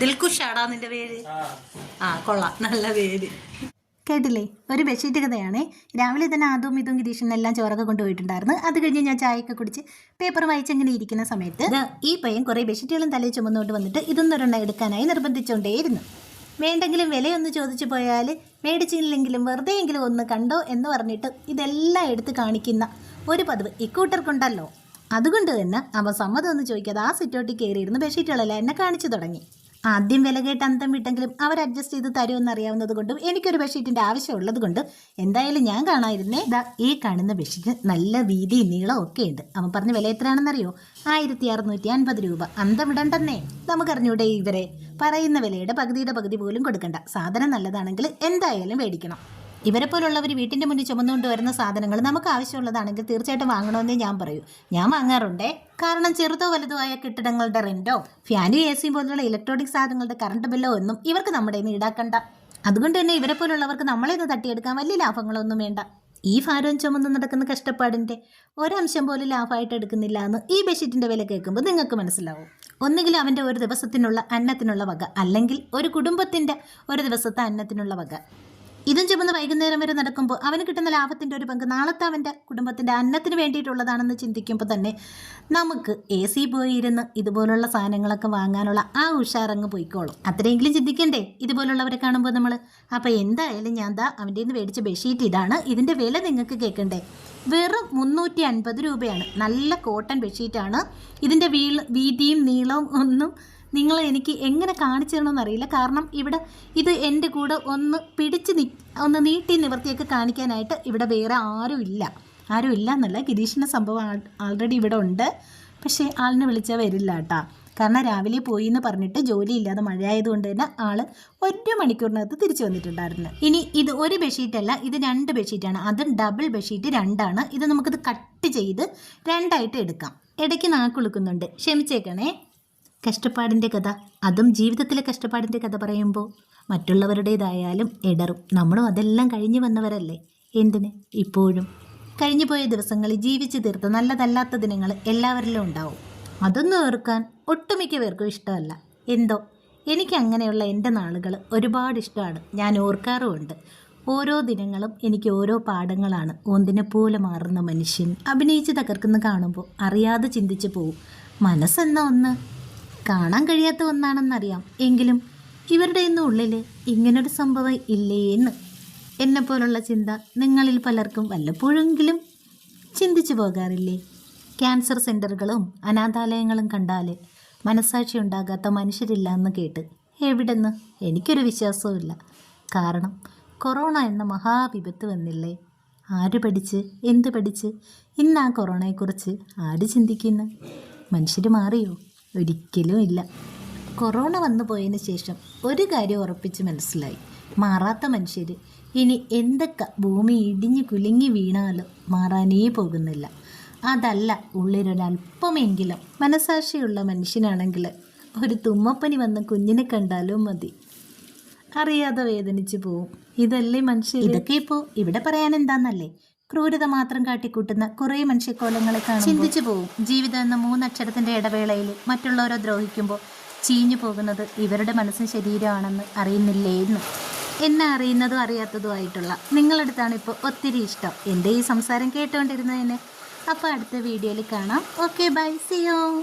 ദിൽകുഷാടാ നിന്റെ പേര്? ആ. കൊള്ളാം. നല്ല പേര്. കേട്ടില്ലേ? ഒരു ബെഡ്ഷീറ്റ് കഥയാണേ. രാവിലെ തന്നെ അതും ഇതും ഗിരീഷനും എല്ലാം ചോറൊക്കെ കൊണ്ടുപോയിട്ടുണ്ടായിരുന്നു. അത് കഴിഞ്ഞ് ഞാൻ ചായയൊക്കെ കുടിച്ച് പേപ്പർ വായിച്ചങ്ങനെ ഇരിക്കുന്ന സമയത്ത് ഈ പയ്യൻ കുറേ ബെഡ്ഷീറ്റുകളും തലയിൽ ചുമന്നുകൊണ്ട് വന്നിട്ട് ഇതൊന്നൊരെണ്ണം എടുക്കാനായി നിർബന്ധിച്ചുകൊണ്ടേയിരുന്നു വേണ്ടെങ്കിലും വിലയൊന്ന് ചോദിച്ചു പോയാൽ മേടിച്ചില്ലെങ്കിലും വെറുതെയെങ്കിലും ഒന്ന് കണ്ടോ എന്ന് പറഞ്ഞിട്ട് ഇതെല്ലാം എടുത്ത് കാണിക്കുന്ന ഒരു പതിവ് ഇക്കൂട്ടർക്കുണ്ടല്ലോ അതുകൊണ്ട് തന്നെ അവ സമ്മതം ഒന്ന് ചോദിക്കാതെ ആ സിറ്റോട്ടിൽ കയറിയിരുന്ന് ബെഡ്ഷീറ്റുകളെല്ലാം എന്നെ കാണിച്ചു തുടങ്ങി. ആദ്യം വില കേട്ട് അന്തം വിട്ടെങ്കിലും അവർ അഡ്ജസ്റ്റ് ചെയ്ത് തരുമെന്ന് അറിയാവുന്നത് കൊണ്ടും എനിക്കൊരു ബെഡ്ഷീറ്റിന്റെ ആവശ്യമുള്ളത് കൊണ്ട് എന്തായാലും ഞാൻ കാണാതിരുന്നേ. ദാ ഈ കാണുന്ന ബെഡ്ഷീറ്റ് നല്ല വീതി നീളം ഒക്കെ ഉണ്ട്. അവൻ പറഞ്ഞ വില എത്രയാണെന്നറിയോ? ആയിരത്തി അറുന്നൂറ്റി അൻപത് രൂപ. അന്തം വിടണ്ടെന്നേ. നമുക്കറിഞ്ഞൂടെ ഇവരെ. പറയുന്ന വിലയുടെ പകുതിയുടെ പകുതി പോലും കൊടുക്കണ്ട. സാധനം നല്ലതാണെങ്കിൽ എന്തായാലും മേടിക്കണം. ഇവരെ പോലുള്ളവർ വീട്ടിന്റെ മുന്നിൽ ചുമന്നുകൊണ്ട് വരുന്ന സാധനങ്ങൾ നമുക്ക് ആവശ്യമുള്ളതാണെങ്കിൽ തീർച്ചയായിട്ടും വാങ്ങണമെന്നേ ഞാൻ പറയൂ. ഞാൻ വാങ്ങാറുണ്ടേ. കാരണം ചെറുതോ വലുതോ ആയ കെട്ടിടങ്ങളുടെ റെന്റോ ഫാനും എ സിയും പോലുള്ള ഇലക്ട്രോണിക് സാധനങ്ങളുടെ കറണ്ട് ബില്ലോ ഒന്നും ഇവർക്ക് നമ്മുടെ നിന്ന് ഈടാക്കണ്ട. അതുകൊണ്ട് തന്നെ ഇവരെ പോലുള്ളവർക്ക് നമ്മളെ നിന്ന് തട്ടിയെടുക്കാൻ വലിയ ലാഭങ്ങളൊന്നും വേണ്ട. ഈ ഭാരം ചുമന്ന് നടക്കുന്ന കഷ്ടപ്പാടിന്റെ ഒരംശം പോലും ലാഭമായിട്ട് എടുക്കുന്നില്ല എന്ന് ഈ ബെഡ്ഷീറ്റിന്റെ വില കേൾക്കുമ്പോൾ നിങ്ങൾക്ക് മനസ്സിലാവും. ഒന്നുകിൽ അവന്റെ ഒരു ദിവസത്തിനുള്ള അന്നത്തിനുള്ള വക അല്ലെങ്കിൽ ഒരു കുടുംബത്തിന്റെ ഒരു ദിവസത്തെ അന്നത്തിനുള്ള വക. ഇതും ചുമന്ന് വൈകുന്നേരം വരെ നടക്കുമ്പോൾ അവന് കിട്ടുന്ന ലാഭത്തിന്റെ ഒരു പങ്ക് നാളത്തെ അവന്റെ കുടുംബത്തിന്റെ അന്നത്തിന് വേണ്ടിയിട്ടുള്ളതാണെന്ന് ചിന്തിക്കുമ്പോൾ തന്നെ നമുക്ക് എ സി പോയി ഇരുന്ന് ഇതുപോലുള്ള സാധനങ്ങളൊക്കെ വാങ്ങാനുള്ള ആ ഉഷാറങ്ങ് പോയിക്കോളും. അത്രയെങ്കിലും ചിന്തിക്കണ്ടേ? ഇതുപോലുള്ളവരെ കാണുമ്പോൾ നമ്മൾ അപ്പോൾ എന്തായാലും ഞാൻ ദാ അവന്റെ നിന്ന് മേടിച്ച ബെഡ്ഷീറ്റ് ഇതാണ്. ഇതിന്റെ വില നിങ്ങൾക്ക് കേൾക്കണ്ടേ? വെറും മുന്നൂറ്റി അൻപത് രൂപയാണ്. നല്ല കോട്ടൺ ബെഡ്ഷീറ്റാണ് ഇതിന്റെ വീൾ വീതിയും നീളവും ഒന്നും നിങ്ങൾ എനിക്ക് എങ്ങനെ കാണിച്ചു തരണമെന്ന് അറിയില്ല കാരണം ഇവിടെ ഇത് എന്റെ കൂടെ ഒന്ന് പിടിച്ച് നി ഒന്ന് നീട്ടി നിവർത്തിയൊക്കെ കാണിക്കാനായിട്ട് ഇവിടെ വേറെ ആരും ഇല്ല. ആരും ഇല്ല എന്നല്ല ഗിരീഷിന്റെ സംഭവം ആൾറെഡി ഇവിടെ ഉണ്ട്. പക്ഷേ ആളിനെ വിളിച്ചാൽ വരില്ല കേട്ടാ. കാരണം രാവിലെ പോയി എന്ന് പറഞ്ഞിട്ട് ജോലിയില്ലാതെ മഴയായതുകൊണ്ട് തന്നെ ആൾ ഒരു മണിക്കൂറിനകത്ത് തിരിച്ചു വന്നിട്ടുണ്ടായിരുന്നു. ഇനി ഇത് ഒരു ബെഡ്ഷീറ്റ് അല്ല ഇത് രണ്ട് ബെഡ്ഷീറ്റാണ്. അതും ഡബിൾ ബെഡ്ഷീറ്റ് രണ്ടാണ്. ഇത് നമുക്കിത് കട്ട് ചെയ്ത് രണ്ടായിട്ട് എടുക്കാം. ഇടയ്ക്ക് നാക്കുളുക്കുന്നുണ്ട്. ക്ഷമിച്ചേക്കണേ. കഷ്ടപ്പാടിന്റെ കഥ. അതും ജീവിതത്തിലെ കഷ്ടപ്പാടിന്റെ കഥ പറയുമ്പോൾ മറ്റുള്ളവരുടേതായാലും ഇടറും നമ്മളും അതെല്ലാം കഴിഞ്ഞു വന്നവരല്ലേ? എന്തിന്? ഇപ്പോഴും. കഴിഞ്ഞു പോയ ദിവസങ്ങളിൽ ജീവിച്ചു തീർത്ത നല്ലതല്ലാത്ത ദിനങ്ങൾ എല്ലാവരിലും ഉണ്ടാവും. അതൊന്നും ഓർക്കാൻ ഒട്ടുമിക്ക പേർക്കും ഇഷ്ടമല്ല. എന്തോ? എനിക്ക് അങ്ങനെയുള്ള എന്റെ നാളുകൾ ഒരുപാട് ഇഷ്ടമാണ്. ഞാൻ ഓർക്കാറുമുണ്ട്. ഓരോ ദിനങ്ങളും എനിക്ക് ഓരോ പാഠങ്ങളാണ്. ഒന്നിനെ പോലെ മാറുന്ന മനുഷ്യൻ. അഭിനയിച്ച് തകർക്കുന്ന കാണുമ്പോൾ അറിയാതെ ചിന്തിച്ചു പോവും. മനസ്സെന്ന ഒന്ന്? കാണാൻ കഴിയാത്ത ഒന്നാണെന്നറിയാം. എങ്കിലും ഇവരുടെ ഇന്ന് ഉള്ളിൽ ഇങ്ങനൊരു സംഭവം ഇല്ലേന്ന്. എന്നെപ്പോലുള്ള ചിന്ത നിങ്ങളിൽ പലർക്കും വല്ലപ്പോഴെങ്കിലും ചിന്തിച്ചു പോകാറില്ലേ? ക്യാൻസർ സെന്ററുകളും അനാഥാലയങ്ങളും കണ്ടാൽ മനസാക്ഷി ഉണ്ടാകാത്ത മനുഷ്യരില്ല എന്ന് കേട്ട് എവിടെന്ന് എനിക്കൊരു വിശ്വാസവുമില്ല. കാരണം കൊറോണ എന്ന മഹാവിപത്ത് വന്നില്ലേ? ആര് പഠിച്ച് എന്ത് പഠിച്ച് ഇന്ന് ആ കൊറോണയെക്കുറിച്ച് ആര് ചിന്തിക്കുന്നു? മനുഷ്യർ മാറിയോ? ഒരിക്കലും ഇല്ല. കൊറോണ വന്നു പോയതിന് ശേഷം ഒരു കാര്യം ഉറപ്പിച്ച് മനസ്സിലായി. മാറാത്ത മനുഷ്യർ ഇനി എന്തൊക്കെ ഭൂമി ഇടിഞ്ഞു കുലുങ്ങി വീണാലും മാറാനേ പോകുന്നില്ല. അതല്ല ഉള്ളിലൊരല്പമെങ്കിലും മനസാക്ഷിയുള്ള മനുഷ്യനാണെങ്കിൽ ഒരു തുമ്മപ്പനി വന്ന കുഞ്ഞിനെ കണ്ടാലും മതി. അറിയാതെ വേദനിച്ചു പോവും. ഇതല്ലേ മനുഷ്യർ ഇതൊക്കെ ഇപ്പോൾ ഇവിടെ പറയാൻ എന്താന്നല്ലേ? ക്രൂരത മാത്രം കാട്ടിക്കൂട്ടുന്ന കുറേ മനുഷ്യക്കോലങ്ങളെ കാണും ചിന്തിച്ചു പോവും. ജീവിതം എന്ന മൂന്നക്ഷരത്തിന്റെ ഇടവേളയിൽ മറ്റുള്ളവരെ ദ്രോഹിക്കുമ്പോൾ ചീഞ്ഞു പോകുന്നത് ഇവരുടെ മനസ്സും ശരീരമാണെന്ന് അറിയുന്നില്ലേ എന്ന്. എന്നെ അറിയുന്നതും അറിയാത്തതുമായിട്ടുള്ള നിങ്ങളടുത്താണ് ഇപ്പോൾ ഒത്തിരി ഇഷ്ടം. എന്റെ ഈ സംസാരം കേട്ടുകൊണ്ടിരുന്നതിന്. അപ്പോൾ അടുത്ത വീഡിയോയിൽ കാണാം. Okay bye. സിയോ